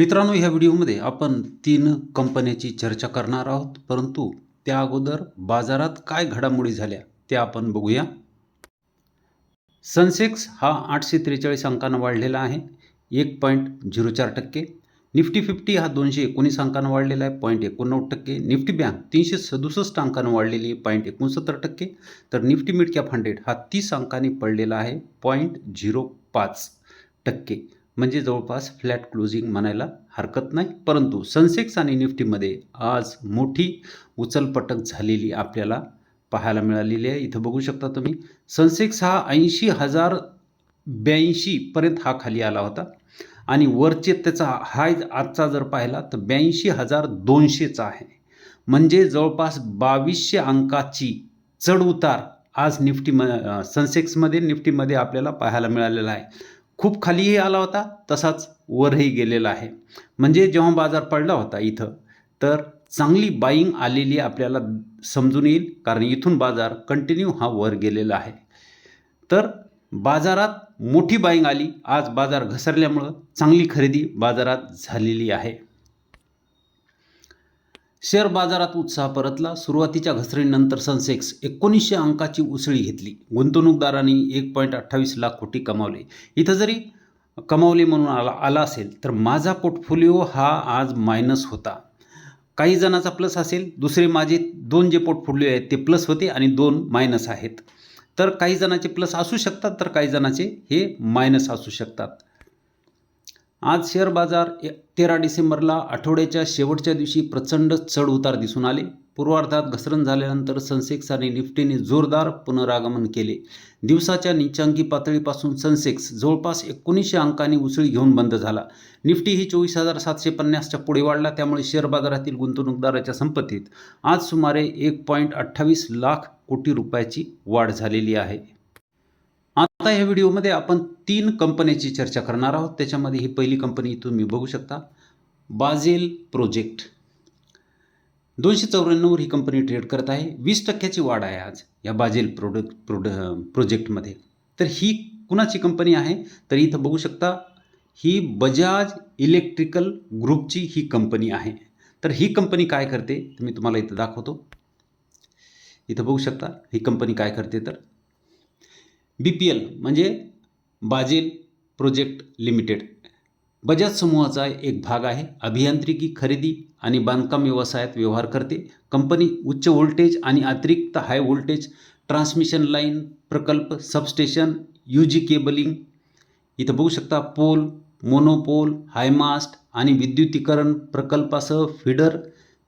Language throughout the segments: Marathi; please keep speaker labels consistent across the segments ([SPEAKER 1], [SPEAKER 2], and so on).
[SPEAKER 1] मित्रांनो ह्या व्हिडिओमध्ये आपण तीन कंपन्याची चर्चा करणार आहोत. परंतु त्या अगोदर बाजारात काय घडामोडी झाल्या ते आपण बघूया. सनसेक्स हा आठशे त्रेचाळीस अंकानं वाढलेला आहे एक पॉईंट झिरो चार टक्के. निफ्टी फिफ्टी हा दोनशे एकोणीस अंकानं वाढलेला आहे पॉईंट एकोणनव्वद टक्के. निफ्टी बँक तीनशे सदुसष्ट अंकानं वाढलेली आहे पॉईंट एकोणसत्तर टक्के. तर निफ्टी मिड कॅप हंड्रेड हा तीस अंकांनी पडलेला आहे पॉईंट झिरो पाच टक्के. म्हणजे जवळपास फ्लॅट क्लोजिंग म्हणायला हरकत नाही. परंतु सनसेक्स आणि निफ्टीमध्ये आज मोठी उचलपटक झालेली आपल्याला पाहायला मिळालेली आहे. इथं बघू शकता तुम्ही सनसेक्स हा ऐंशी हजार ब्याऐंशीपर्यंत हा खाली आला होता. आणि वरचे त्याचा हाय आजचा जर पाहिला तर ब्याऐंशी हजार दोनशेचा आहे. म्हणजे जवळपास बावीसशे अंकाची चढउतार आज निफ्टी म सनसेक्समध्ये निफ्टीमध्ये आपल्याला पाहायला मिळालेला आहे. खूप खालीही आला होता तसाच वरही गेलेला आहे. म्हणजे जेव्हा बाजार पडला होता इथं तर चांगली बाईंग आलेली आपल्याला समजून येईल कारण इथून बाजार कंटिन्यू हा वर गेलेला आहे. तर बाजारात मोठी बाईंग आली आज बाजार घसरल्यामुळं चांगली खरेदी बाजारात झालेली आहे. शेअर बाजारात उत्साह परतला. सुरुवातीच्या घसरणीनंतर सनसेक्स एकोणीसशे अंकाची उसळी घेतली. गुंतवणूकदारांनी एक पॉईंट अठ्ठावीस लाख कोटी कमावले. इथं जरी कमावले म्हणून आला आला असेल तर माझा पोर्टफोलिओ हा आज मायनस होता. काही जणांचा प्लस असेल दुसरे माझे दोन जे पोर्टफोलिओ आहेत ते प्लस होते आणि दोन मायनस आहेत. तर काही जणांचे प्लस असू शकतात तर काही जणांचे हे मायनस असू शकतात. आज शेअर बाजार तेरा डिसेंबरला आठवड्याच्या शेवटच्या दिवशी प्रचंड चढ उतार दिसून आले. पूर्वार्धात घसरण झाल्यानंतर सनसेक्स आणि निफ्टीने जोरदार पुनरागमन केले. दिवसाच्या निचांकी पातळीपासून सनसेक्स जवळपास एकोणीसशे अंकांनी उसळी घेऊन बंद झाला. निफ्टी ही चोवीस हजार सातशे पन्नासच्या पुढे वाढला त्यामुळे शेअर बाजारातील गुंतवणूकदाराच्या संपत्तीत आज सुमारे एक पॉईंट अठ्ठावीस लाख कोटी रुपयाची वाढ झालेली आहे. आता या व्हिडिओमध्ये आपण तीन कंपन्याची चर्चा करणार आहोत. त्याच्यामध्ये ही पहिली कंपनी तुम्ही बघू शकता. बाजेल प्रोजेक्ट. दोनशे चौऱ्याण्णववर ही कंपनी ट्रेड करत आहे. वीस टक्क्याची वाढ आहे आज या बाजेल प्रोडक्ट प्रोड प्रोजेक्टमध्ये. तर ही कुणाची कंपनी आहे? तर इथं बघू शकता ही बजाज इलेक्ट्रिकल ग्रुपची ही कंपनी आहे. तर ही कंपनी काय करते? मी तुम्हाला इथं दाखवतो. इथं बघू शकता ही कंपनी काय करते तर बी पी एल म्हणजे बाजेल प्रोजेक्ट लिमिटेड. बजाज समूहाचा एक भाग आहे. अभियांत्रिकी खरेदी आणि बांधकाम व्यवसायात व्यवहार करते. कंपनी उच्च व्होल्टेज आणि अतिरिक्त हाय व्होल्टेज ट्रान्समिशन लाईन प्रकल्प सबस्टेशन यू जी केबलिंग. इथं बघू शकता पोल मोनोपोल हायमास्ट आणि विद्युतीकरण प्रकल्पासह फिडर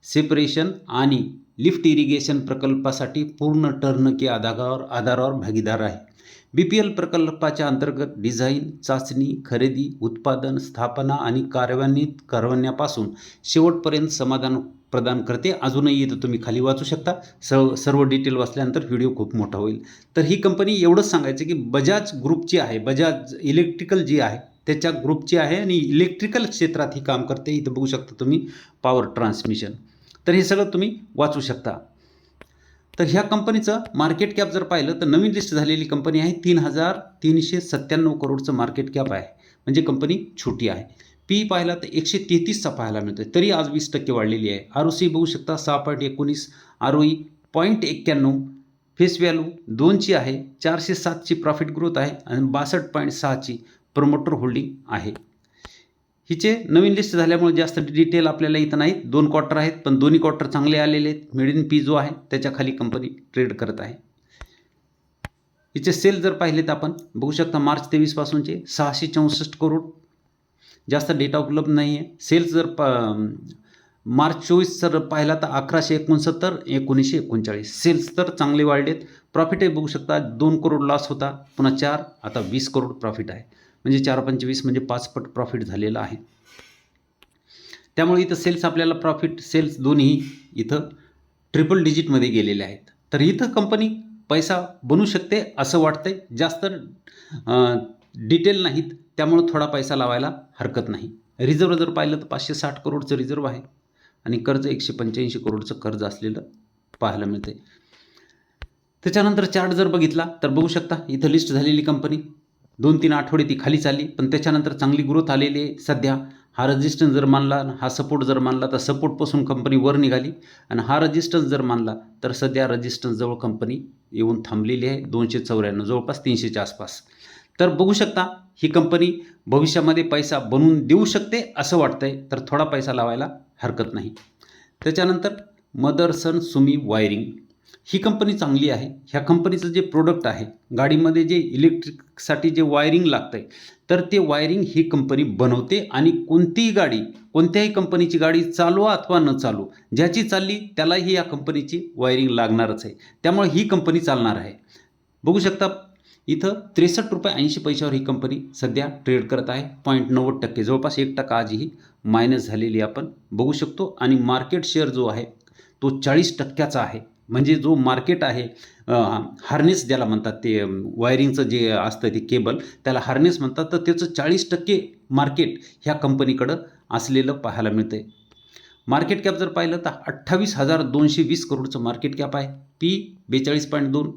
[SPEAKER 1] सेपरेशन आणि लिफ्ट इरिगेशन प्रकल्पासाठी पूर्ण टर्नकी आधारावर आधारावर भागीदार आहे. बी पी एल प्रकल्पाच्या अंतर्गत डिझाईन चाचणी खरेदी उत्पादन स्थापना आणि कार्यान्वित करण्यापासून शेवटपर्यंत समाधान प्रदान करते. अजूनही इथं तुम्ही खाली वाचू शकता. सर्व सर्व डिटेल वाचल्यानंतर व्हिडिओ खूप मोठा होईल. तर ही कंपनी एवढंच सांगायचं की बजाज ग्रुपची आहे बजाज इलेक्ट्रिकल जी आहे त्याच्या ग्रुपची आहे आणि इलेक्ट्रिकल क्षेत्रात ही काम करते. इथं बघू शकता तुम्ही पॉवर ट्रान्समिशन तर हे सगळं तुम्ही वाचू शकता. तर ह्या कंपनीचं मार्केट कॅप जर पाहिलं तर नवीन लिस्ट झालेली कंपनी आहे तीन हजार तीनशे सत्त्याण्णव करोडचं मार्केट कॅप आहे. म्हणजे कंपनी छोटी आहे. पी पाहिला तर एकशे तेहतीसचा पाहायला मिळतो तरी आज वीस टक्के वाढलेली आहे. आर ओ सी बघू शकता सहा पॉईंट एकोणीस आर ओ ई पॉईंट एक्क्याण्णव फेस व्हॅल्यू दोनची आहे चारशे सातची प्रॉफिट ग्रोथ आहे आणि बासष्ट पॉईंट सहाची प्रमोटर होल्डिंग आहे. हिचे नवीन लिस्ट झाल्यामुळे जास्त डिटेल आपल्याला इथं नाहीत. दोन क्वार्टर आहेत पण दोन्ही क्वार्टर चांगले आलेले आहेत. मिड इन पी जो आहे त्याच्याखाली कंपनी ट्रेड करत आहे. हिचे सेल जर पाहिले तर आपण बघू शकता मार्च तेवीसपासूनचे सहाशे चौसष्ट करोड. जास्त डेटा उपलब्ध नाही आहे सेल्स जर प मार्च चोवीस जर पाहिला तर अकराशे एकोणसत्तर एकोणीसशे एकोणचाळीस. सेल्स तर चांगले वाढलेत. प्रॉफिटही बघू शकता दोन करोड लॉस होता पुन्हा चार आता वीस करोड प्रॉफिट आहे. म्हणजे चार पंचवीस म्हणजे पाचपट प्रॉफिट झालेलं आहे. त्यामुळे इथं सेल्स आपल्याला प्रॉफिट सेल्स दोन्ही इथं ट्रिपल डिजिटमध्ये गेलेले आहेत. तर इथं कंपनी पैसा बनू शकते असं वाटतंय. जास्त डिटेल नाहीत. त्यामुळं थोडा पैसा लावायला हरकत नाही. रिझर्व जर पाहिलं तर पाचशे साठ करोडचं रिझर्व आहे. आणि कर्ज एकशे पंच्याऐंशी करोडचं कर्ज असलेलं पाहायला मिळते त्याच्यानंतर चार्ट जर बघितला तर बघू शकता इथं लिस्ट झालेली कंपनी दोन तीन आठवडे ती खाली चालली. पण त्याच्यानंतर चांगली ग्रोथ आलेली आहे. सध्या हा रजिस्टन्स जर मानला आणि हा सपोर्ट जर मानला तर सपोर्टपासून कंपनी वर निघाली. आणि हा रजिस्टन्स जर मानला तर सध्या रजिस्टन्सजवळ कंपनी येऊन थांबलेली आहे. दोनशे चौऱ्याण्णव जवळपास तीनशेच्या आसपास. तर बघू शकता ही कंपनी भविष्यामध्ये पैसा बनवून देऊ शकते असं वाटतंय तर थोडा पैसा लावायला हरकत नाही. त्याच्यानंतर मदरसन सुमी वायरिंग. ही कंपनी चांगली आहे. ह्या कंपनीचं जे प्रोडक्ट आहे गाडीमध्ये जे इलेक्ट्रिकसाठी जे वायरिंग लागतं आहे तर ते वायरिंग ही कंपनी बनवते आणि कोणतीही गाडी कोणत्याही कंपनीची गाडी चालवा अथवा न चालू ज्याची चालली त्यालाही या कंपनीची वायरिंग लागणारच आहे. त्यामुळे ही कंपनी चालणार आहे. बघू शकता इथं त्रेसष्ट रुपये ऐंशी पैशावर ही कंपनी सध्या ट्रेड करत आहे. पॉईंट नव्वद टक्के. जवळपास एक टक्का आजही मायनस झालेली आपण. बघू शकतो आणि मार्केट शेअर जो आहे तो चाळीस टक्क्याचा आहे. म्हणजे जो मार्केट आहे हार्नेस ज्याला म्हणतात ते वायरिंगचं जे असतं ते केबल त्याला हार्नेस म्हणतात तर त्याचं चाळीस टक्के मार्केट ह्या कंपनीकडं असलेलं पाहायला मिळतं आहे मार्केट कॅप जर पाहिलं तर अठ्ठावीस हजार दोनशे वीस करोडचं मार्केट कॅप आहे. पी बेचाळीस पॉईंट दोन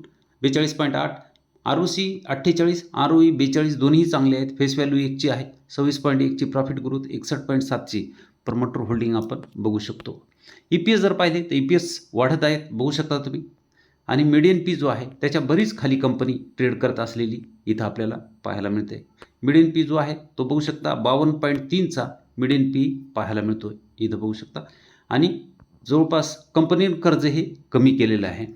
[SPEAKER 1] बेचाळीस पॉईंट आठ आर ओ सी अठ्ठेचाळीस आर ओ ई बेचाळीस दोन्ही चांगले आहेत. फेस व्हॅल्यू एकची आहे. सव्वीस पॉईंट एकची प्रॉफिट ग्रोथ एकसष्ट पॉईंट सातची प्रमोटर होल्डिंग आपण बघू शकतो. ई पी एस जर पाहिले तर ई पी एस वाढत आहेत बघू शकता तुम्ही. आणि मिडियन पी जो आहे त्याच्या बरीच खाली कंपनी ट्रेड करत असलेली इथं आपल्याला पाहायला मिळते. मिडियन पी जो आहे तो बघू शकता बावन्न पॉईंट तीनचा मिडियन पी पाहायला मिळतो इथं बघू शकता. आणि जवळपास कंपनीनं कर्ज हे कमी केलेलं आहे.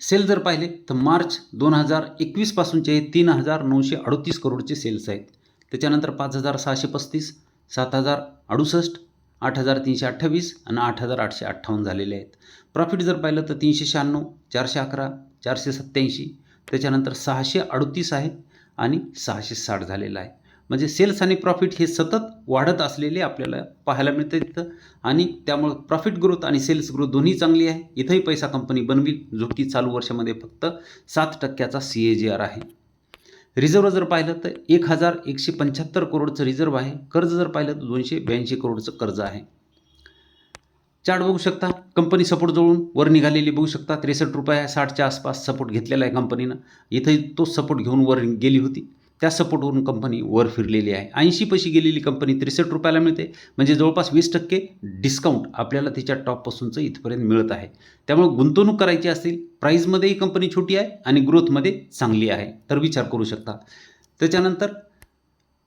[SPEAKER 1] सेल जर पाहिले तर मार्च दोन हजार एकवीसपासूनचे हे तीन हजार नऊशे अडतीस करोडचे सेल्स आहेत. त्याच्यानंतर पाच हजार सहाशे पस्तीस सात हजार अडुसष्ट आठ हजार तीनशे अठ्ठावीस आणि आठ हजार आठशे अठ्ठावन्न झालेले आहेत. प्रॉफिट जर पाहिलं तर तीनशे शहाण्णव चारशे अकरा चारशे सत्त्याऐंशी त्याच्यानंतर सहाशे अडतीस आहे आणि सहाशे साठ झालेलं आहे. म्हणजे सेल्स आणि प्रॉफिट हे सतत वाढत असलेले आपल्याला पाहायला मिळते तिथं आणि त्यामुळं प्रॉफिट ग्रोथ आणि सेल्स ग्रोथ दोन्ही चांगली आहे. इथंही पैसा कंपनी बनवी जो की चालू वर्षामध्ये फक्त सात टक्क्याचा सी ए जी आर आहे. रिझर्व जर पाहिलं तर एक हजार एकशे पंच्याहत्तर करोडचं रिझर्व आहे. कर्ज जर पाहिलं तर दोनशे ब्याऐंशी करोडचं कर्ज आहे. चार्ट बघू शकता. कंपनी सपोर्ट जवळून वर निघालेली बघू शकता. त्रेसष्ट रुपये साठच्या आसपास सपोर्ट घेतलेला आहे कंपनीनं. इथंही तो सपोर्ट घेऊन वर गेली होती. त्या सपोर्टवरून कंपनी वर फिरलेली आहे. ऐंशी पैसे गेलेली कंपनी त्रेसष्ट रुपयाला मिळते. म्हणजे जवळपास वीस टक्के डिस्काउंट आपल्याला तिच्या टॉपपासूनचं इथपर्यंत मिळत आहे. त्यामुळे गुंतवणूक करायची असेल प्राईजमध्येही कंपनी छोटी आहे आणि ग्रोथमध्ये चांगली आहे. तर विचार करू शकता. त्याच्यानंतर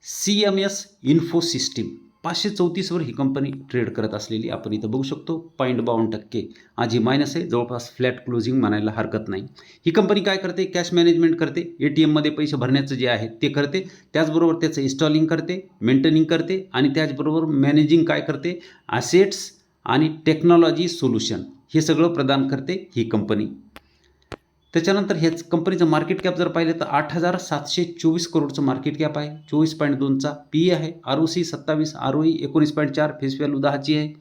[SPEAKER 1] C M S info system पाचशे चौतीसवर ही कंपनी ट्रेड करत असलेली आपण इथं बघू शकतो. पॉईंट बावन्न टक्के. आज ही मायनस आहे. जवळपास फ्लॅट क्लोजिंग म्हणायला हरकत नाही. ही कंपनी काय करते? कॅश मॅनेजमेंट करते. ए टी एममध्ये पैसे भरण्याचं जे आहे ते करते. त्याचबरोबर त्याचं इन्स्टॉलिंग करते मेंटेनिंग करते आणि त्याचबरोबर मॅनेजिंग काय करते? असेट्स आणि टेक्नॉलॉजी सोल्युशन हे सगळं प्रदान करते ही कंपनी त्याच्यानंतर हेच कंपनीचं मार्केट कॅप जर पाहिलं तर आठ हजार सातशे चोवीस करोडचं मार्केट कॅप आहे. चोवीस पॉईंट दोनचा पी आहे. आर ओ सी सत्तावीस आर ओ ई एकोणीस पॉईंट चार फेस व्हॅल्यू दहाची आहे.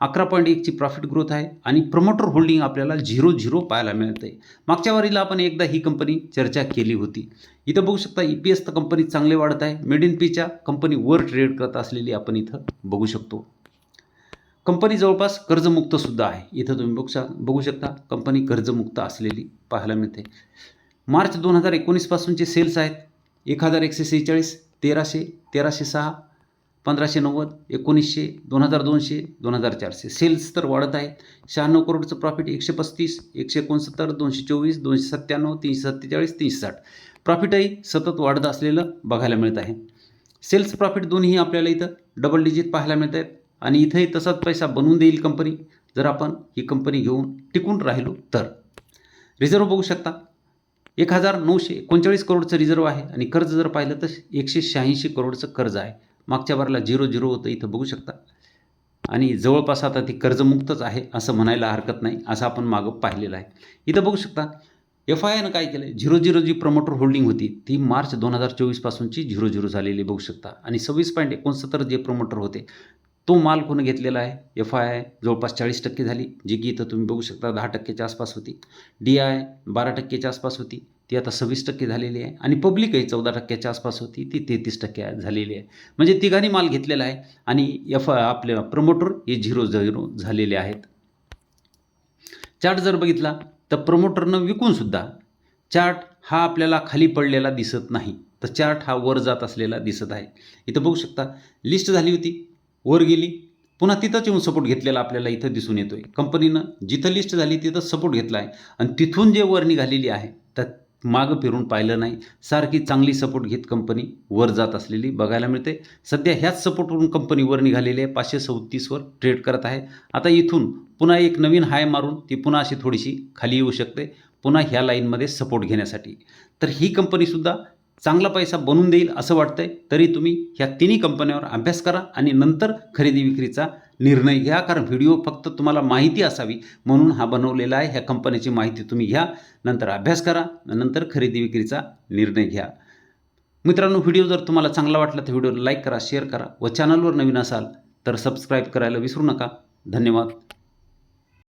[SPEAKER 1] अकरा पॉईंट एकची प्रॉफिट ग्रोथ आहे. आणि प्रमोटर होल्डिंग आपल्याला झिरो झिरो पाहायला मिळते मागच्या वारीला आपण एकदा ही कंपनी चर्चा केली होती. इथं बघू शकता ई पी एस तर कंपनी चांगले वाढत आहे. मेड इन पीच्या कंपनी वर ट्रेड करत असलेली आपण इथं बघू शकतो. कंपनी जवळपास कर्जमुक्तसुद्धा आहे. इथं तुम्ही बघू शक बघू शकता कंपनी कर्जमुक्त असलेली पाहायला मिळते. मार्च दोन हजार एकोणीसपासूनचे सेल्स आहेत. एक हजार एकशे सेहेचाळीस तेराशे तेराशे सहा पंधराशे नव्वद एकोणीसशे दोन हजार दोनशे दोन हजार चारशे. सेल्स तर वाढत आहे शहाण्णव करोडचं प्रॉफिट एकशे पस्तीस एकशे एकोणसत्तर दोनशे चोवीस दोनशे सत्त्याण्णव तीनशे सत्तेचाळीस तीनशे साठ. प्रॉफिटही सतत वाढत असलेलं बघायला मिळत आहे. सेल्स प्रॉफिट दोन्ही आपल्याला इथं डबल डिजिट पाहायला मिळत आहेत. आणि इथंही तसाच पैसा बनवून देईल कंपनी जर आपण ही कंपनी घेऊन टिकून राहिलो तर. रिझर्व बघू शकता. एक हजार नऊशे एकोणचाळीस करोडचं रिझर्व आहे आणि कर्ज जर पाहिलं तर एकशे शहाऐंशी करोडचं कर्ज आहे. मागच्या बारला झिरो झिरो होतं इथं बघू शकता. आणि जवळपास आता ती कर्जमुक्तच आहे असं म्हणायला हरकत नाही असं आपण मागं पाहिलेलं आहे. इथं बघू शकता एफ आय आयनं काय केलं झिरो झिरो जी प्रमोटर होल्डिंग होती ती मार्च दोन हजार चोवीसपासूनची झिरो झिरो झालेली बघू शकता. आणि सव्वीस पॉईंट एकोणसत्तर जे प्रमोटर होते तो माल कोणी घेतलेला आहे? एफ आय आय जवळपास चाळीस टक्के झाली. जी की इथं तुम्ही बघू शकता दहा टक्क्याच्या आसपास होती. डी आय बारा टक्क्याच्या आसपास होती. ती आता सव्वीस टक्के झालेली आहे. आणि पब्लिकही चौदा टक्क्याच्या आसपास होती. ती तेहतीस टक्के झालेली आहे. म्हणजे तिघांनी माल घेतलेला आहे. आणि एफ आपले प्रमोटर हे झिरो झिरो झालेले आहेत. चार्ट जर बघितला तर प्रमोटरनं विकूनसुद्धा चार्ट हा आपल्याला खाली पडलेला दिसत नाही. तर चार्ट हा वर जात असलेला दिसत आहे. इथं बघू शकता लिस्ट झाली होती. वर गेली. पुन्हा तिथंच येऊन सपोर्ट घेतलेला आपल्याला इथं दिसून येतोय. कंपनीनं जिथं लिस्ट झाली तिथं सपोर्ट घेतला आहे आणि तिथून जे वर निघालेली आहे तर मागं फिरून पाहिलं नाही. सारखी चांगली सपोर्ट घेत कंपनी वर जात असलेली बघायला मिळते. सध्या ह्याच सपोर्टवरून कंपनी वर निघालेली आहे. पाचशे सव्वीसवर ट्रेड करत आहे. आता इथून पुन्हा एक नवीन हाय मारून ती पुन्हा अशी थोडीशी खाली येऊ शकते. पुन्हा ह्या लाईनमध्ये सपोर्ट घेण्यासाठी. तर ही कंपनीसुद्धा चांगला पैसा बनवून देईल असं वाटतंय तरी तुम्ही ह्या तिन्ही कंपन्यांवर अभ्यास करा आणि नंतर खरेदी विक्रीचा निर्णय घ्या. कारण व्हिडिओ फक्त तुम्हाला माहिती असावी म्हणून हा बनवलेला आहे. ह्या कंपनीची माहिती तुम्ही घ्या नंतर अभ्यास करा नंतर खरेदी विक्रीचा निर्णय घ्या. मित्रांनो व्हिडिओ जर तुम्हाला चांगला वाटला तर व्हिडिओला लाईक करा शेअर करा व चॅनलवर नवीन असाल तर सबस्क्राईब करायला विसरू नका. धन्यवाद.